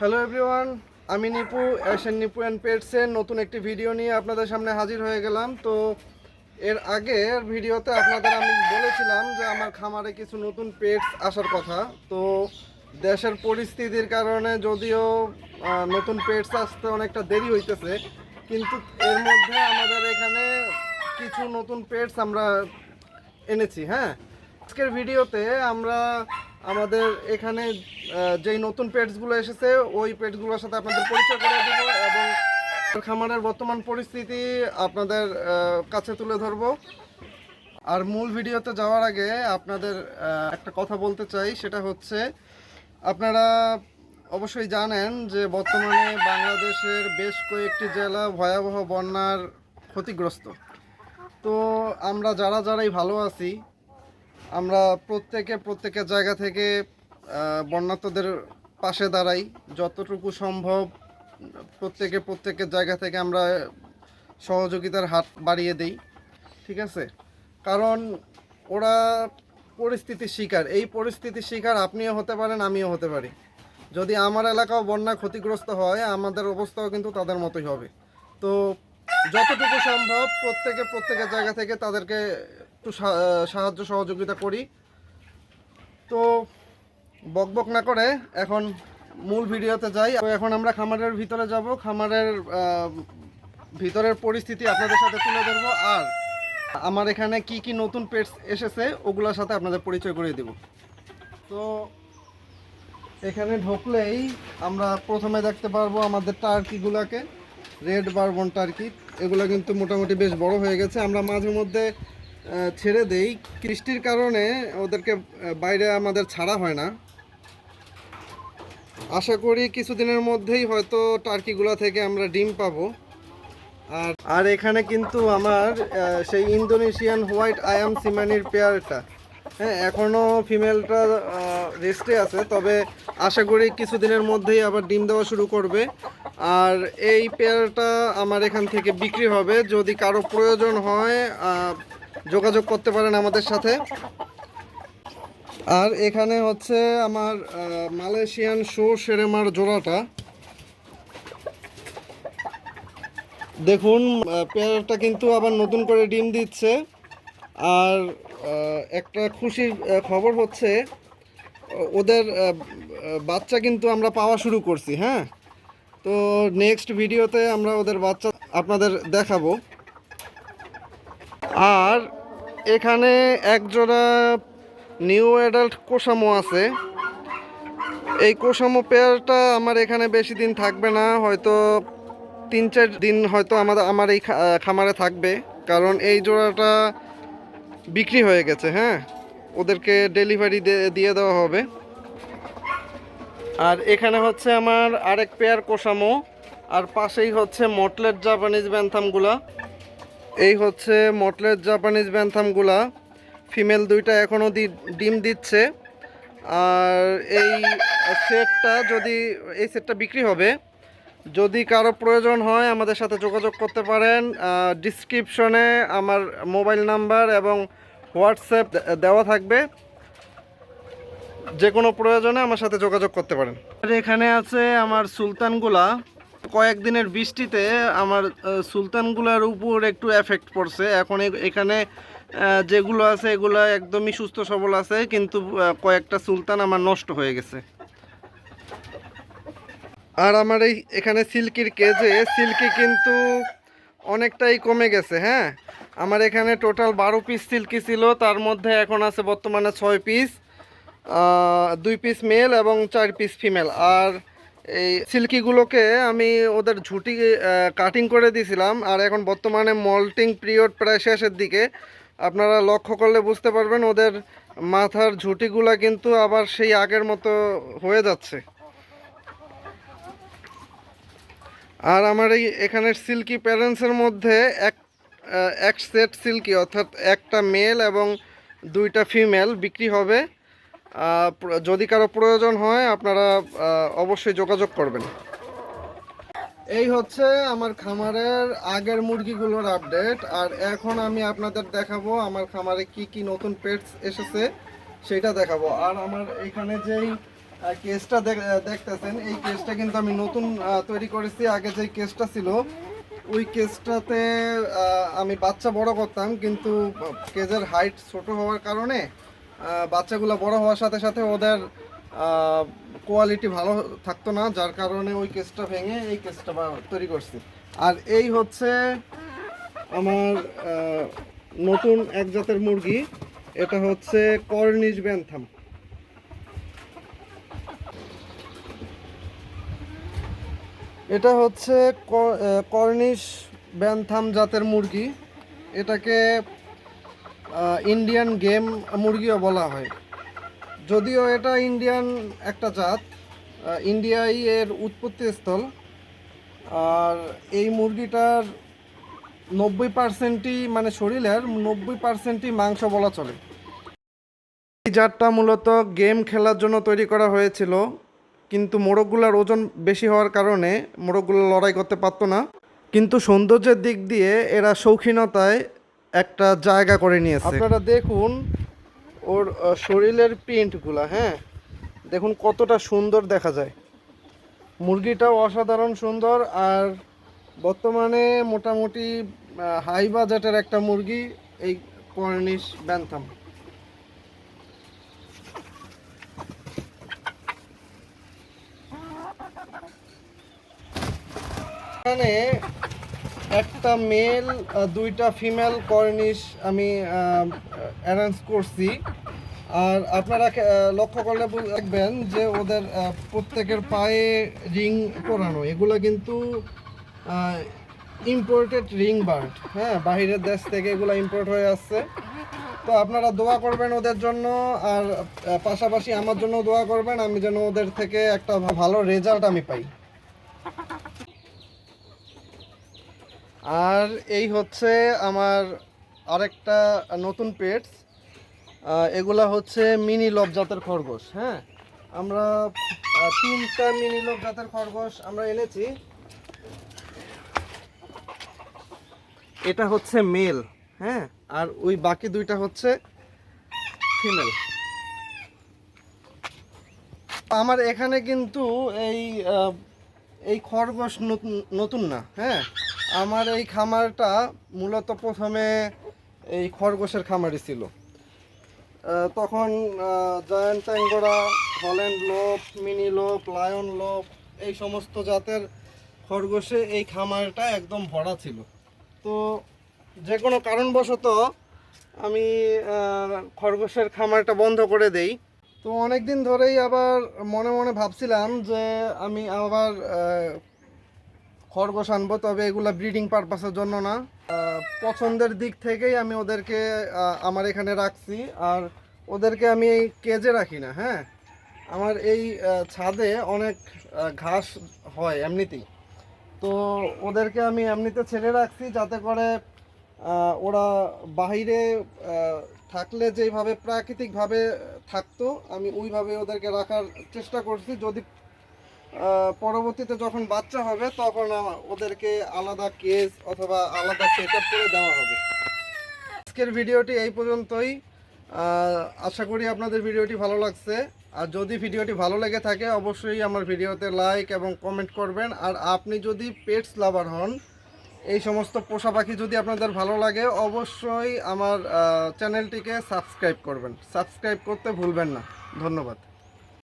Hello everyone আমি Nipu Asian Nipu and পেটসের নতুন একটি ভিডিও নিয়ে আপনাদের সামনে হাজির হয়ে গেলাম। তো এর আগের ভিডিওতে আপনাদের আমি বলেছিলাম যে আমার খামারে কিছু নতুন পেটস আসার কথা। তো দেশের পরিস্থিতির কারণে যদিও নতুন পেটস আসতে অনেকটা দেরি হইতেছে, কিন্তু এর মধ্যে আমাদের এখানে কিছু নতুন পেটস আমরা এনেছি হ্যাঁ? আজকের ভিডিওতে আমরা আমাদের এখানে যেই নতুন পেটসগুলো এসেছে, ওই পেটসগুলোর সাথে আপনাদের পরিচয় করে দেবো এবং খামারের বর্তমান পরিস্থিতি আপনাদের কাছে তুলে ধরবো। আর মূল ভিডিওতে যাওয়ার আগে আপনাদের একটা কথা বলতে চাই, সেটা হচ্ছে, আপনারা অবশ্যই জানেন যে বর্তমানে বাংলাদেশের বেশ কয়েকটি জেলা ভয়াবহ বন্যার ক্ষতিগ্রস্ত। তো আমরা যারা যারাই ভালো আছি আমরা প্রত্যেকে প্রত্যেকের জায়গা থেকে আহ, বন্যার্তদের পাশে দাঁড়াই। যতটুকু সম্ভব প্রত্যেকে প্রত্যেকের জায়গা থেকে আমরা সহযোগিতার হাত বাড়িয়ে দেই ঠিক আছে? কারণ ওরা পরিস্থিতির শিকার। এই পরিস্থিতির শিকার আপনিও হতে পারেন আমিও হতে পারি। যদি আমার এলাকাও বন্যা ক্ষতিগ্রস্ত হয় আমাদের অবস্থাও কিন্তু তাদের মতোই হবে। তো যতটুকু সম্ভব প্রত্যেকে প্রত্যেকের জায়গা থেকে তাদেরকে একটু সাহায্য সহযোগিতা করি। তো বকবক না করে এখন মূল ভিডিওতে যাই। এখন আমরা খামারের ভিতরে যাব। খামারের ভিতরের পরিস্থিতি আপনাদের সাথে তুলে ধরবো। আর আমার এখানে কি কি নতুন পেটস এসেছে ওগুলোর সাথে আপনাদের পরিচয় করিয়ে দেব। তো এখানে ঢুকলেই আমরা প্রথমে দেখতে পারব আমাদের টার্কিগুলোকে রেড বারবন টার্কি এগুলো কিন্তু মোটামুটি বেশ বড় হয়ে গেছে। আমরা মাঝে মধ্যে ছেড়ে দেই। বৃষ্টির কারণে ওদেরকে বাইরে আমাদের ছাড়া হয় না। আশা করি কিছুদিনের মধ্যেই হয়তো টার্কিগুলো থেকে আমরা ডিম পাবো। আর আর এখানে কিন্তু আমার সেই ইন্দোনেশিয়ান হোয়াইট আয়াম সিমানির পেয়ারটা। হ্যাঁ এখনও ফিমেলটা রেস্টে আছে, তবে আশা করি কিছুদিনের মধ্যেই আবার ডিম দেওয়া শুরু করবে। আর এই পেয়ারটা আমার এখান থেকে বিক্রি হবে। যদি কারও প্রয়োজন হয় যোগাযোগ করতে পারেন আমাদের সাথে। আর এখানে হচ্ছে আমার মালয়েশিয়ান শো সেরেমার জোড়াটা। দেখুন পেয়ারটা কিন্তু আবার নতুন করে ডিম দিচ্ছে। আর একটা খুশির খবর হচ্ছে, ওদের বাচ্চা কিন্তু আমরা পাওয়া শুরু করছি হ্যাঁ? তো নেক্সট ভিডিওতে আমরা ওদের বাচ্চা আপনাদের দেখাবো। আর এখানে এক জোড়া নিউ অ্যাডাল্ট কোসামো আছে। এই কোসামো পেয়ারটা আমার এখানে বেশি দিন থাকবে না, হয়তো তিন চার দিন হয়তো আমাদের আমার এই খামারে থাকবে। কারণ এই জোড়াটা বিক্রি হয়ে গেছে হ্যাঁ? ওদেরকে ডেলিভারি দিয়ে দেওয়া হবে। আর এখানে হচ্ছে আমার আরেক পেয়ার কোসামো আর পাশেই হচ্ছে মটলেট জাপানিজ ব্যান্থামগুলা। এই হচ্ছে মটলেট জাপানিজ ব্যান্থামগুলা। ফিমেল দুইটা এখনও ডিম দিচ্ছে। আর এই সেটটা যদি এই সেটটা বিক্রি হবে। যদি কারও প্রয়োজন হয়, আমাদের সাথে যোগাযোগ করতে পারেন। ডিসক্রিপশনে আমার মোবাইল নাম্বার এবং হোয়াটসঅ্যাপ দেওয়া থাকবে। যে কোনো প্রয়োজনে আমার সাথে যোগাযোগ করতে পারেন। এখানে আছে আমার সুলতানগুলা। কয়েকদিনের বৃষ্টিতে আমার সুলতানগুলার উপর একটু এফেক্ট পড়ছে। এখন এখানে যেগুলো আছে এগুলো একদমই সুস্থ সবল আছে, কিন্তু কয়েকটা সুলতান আমার নষ্ট হয়ে গেছে। আর আমার এই, এখানে সিল্কির কেজে সিল্কি কিন্তু অনেকটাই কমে গেছে হ্যাঁ? আমার এখানে টোটাল বারো পিস সিল্কি ছিল, তার মধ্যে এখন আছে বর্তমানে ছয় পিস দুই পিস মেল এবং চার পিস ফিমেল আর এই সিল্কিগুলোকে আমি ওদের ঝুটি কাটিং করে দিয়েছিলাম। আর এখন বর্তমানে মল্টিং পিরিয়ড প্রায় শেষের দিকে। আপনারা লক্ষ্য করলে বুঝতে পারবেন, ওদের মাথার ঝুটিগুলা কিন্তু আবার সেই আগের মতো হয়ে যাচ্ছে। আর আমার এই এখানের সিল্কি প্যারেন্টসের মধ্যে এক এক সেট সিল্কি অর্থাৎ একটা মেল এবং দুইটা ফিমেল বিক্রি হবে। যদি কারও প্রয়োজন হয়, আপনারা অবশ্যই যোগাযোগ করবেন। এই হচ্ছে আমার খামারের আগের মুরগিগুলোর আপডেট, আর এখন আমি আপনাদের দেখাবো আমার খামারে কি কি নতুন পেটস এসেছে, সেটা দেখাবো। আর আমার এখানে যেই কেসটা দেখতেছেন, এই কেসটা কিন্তু আমি নতুন তৈরি করেছি। আগে যে কেসটা ছিল, ওই কেসটাতে আমি বাচ্চা বড় করতাম, কিন্তু কেজের হাইট ছোট হওয়ার কারণে বাচ্চাগুলো বড় হওয়ার সাথে সাথে ওদের কোয়ালিটি ভালো থাকতো না, যার কারণে ওই কেসটা ভেঙে এই কেসটা তৈরি করছি। আর এই হচ্ছে আমার নতুন এক জাতের মুরগি, এটা হচ্ছে কর্নিশ ব্যান্থাম এটা হচ্ছে কর্নিশ ব্যান্থাম জাতের মুরগি। এটাকে ইন্ডিয়ান গেম মুরগিও বলা হয়। যদিও এটা ইন্ডিয়ান একটা জাত ইন্ডিয়াই এর উৎপত্তি স্থল আর এই মুরগিটার নব্বই পার্সেন্টই মানে শরীরের নব্বই পার্সেন্টই মাংস বলা চলে। এই জাতটা মূলত গেম খেলার জন্য তৈরি করা হয়েছিল, কিন্তু মোরগগুলোর ওজন বেশি হওয়ার কারণে মোরগগুলো লড়াই করতে পারতো না। কিন্তু সৌন্দর্যের দিক দিয়ে এরা শৌখিনতায় একটা জায়গা করে নিয়েছে। আপনারা দেখুন ওর শরীরের প্রিন্টগুলা হ্যাঁ? দেখুন কতটা সুন্দর দেখা যায়। মুরগিটাও অসাধারণ সুন্দর, আর বর্তমানে মোটামুটি হাই বাজেটের একটা মুরগি, এই কর্নিশ ব্যান্থাম এখানে একটা মেল দুইটা ফিমেল কর্নিশ আমি অ্যারেঞ্জ করছি। আর আপনারা লক্ষ্য করলে দেখবেন যে ওদের প্রত্যেকের পায়ে রিং পরানো এগুলো কিন্তু ইম্পোর্টেড রিং বার্ড হ্যাঁ বাইরের দেশ থেকে এগুলো ইম্পোর্ট হয়ে আসছে। তো আপনারা দোয়া করবেন ওদের জন্য, আর পাশাপাশি আমার জন্য দোয়া করবেন, আমি যেন ওদের থেকে একটা ভালো রেজাল্ট আমি পাই। আর এই হচ্ছে আমার আরেকটা নতুন পেটস এগুলা হচ্ছে মিনি লব জাতের খরগোশ হ্যাঁ? আমরা তিনটা মিনি লব জাতের খরগোশ আমরা এনেছি। এটা হচ্ছে মেল হ্যাঁ? আর ওই বাকি দুইটা হচ্ছে ফিমেল। আমার এখানে কিন্তু এই এই খরগোশ নতুন নতুন না হ্যাঁ? আমার এই খামারটা মূলত প্রথমে এই খরগোশের খামারই ছিল। তখন giant angora Holland lop, mini lop, lion lop, এই সমস্ত জাতের খরগোশে এই খামারটা একদম ভরা ছিল। তো যে কোনো কারণবশত আমি খরগোশের খামারটা বন্ধ করে দেই। তো অনেক দিন ধরেই আবার মনে মনে ভাবছিলাম যে আমি আবার খরগোশ আনব, তবে এগুলা ব্রিডিং পারপাসের জন্য না। পছন্দের দিক থেকেই আমি ওদেরকে আমার এখানে রাখছি। আর ওদেরকে আমি এই কেজে রাখি না হ্যাঁ? আমার এই ছাদে অনেক ঘাস হয় এমনিতেই। তো ওদেরকে আমি এমনিতে ছেড়ে রাখছি যাতে করে ওরা বাহিরে থাকলে যেইভাবে প্রাকৃতিকভাবে থাকতো, আমি ওইভাবে ওদেরকে রাখার চেষ্টা করছি। যদি পরবর্তীতে যখন বাচ্চা হবে, তখন ওদেরকে আলাদা কেজ অথবা আলাদা সেট করে দেওয়া হবে। আজকের ভিডিওটি এই পর্যন্তই। আশা করি আপনাদের ভিডিওটি ভালো লাগছে। আর যদি ভিডিওটি ভালো লেগে থাকে, অবশ্যই আমার ভিডিওতে লাইক এবং কমেন্ট করবেন। আর আপনি যদি পেটস লাভার হন, এই সমস্ত পোষা পাখি যদি আপনাদের ভালো লাগে, অবশ্যই আমার চ্যানেলটিকে সাবস্ক্রাইব করবেন। সাবস্ক্রাইব করতে ভুলবেন না। ধন্যবাদ।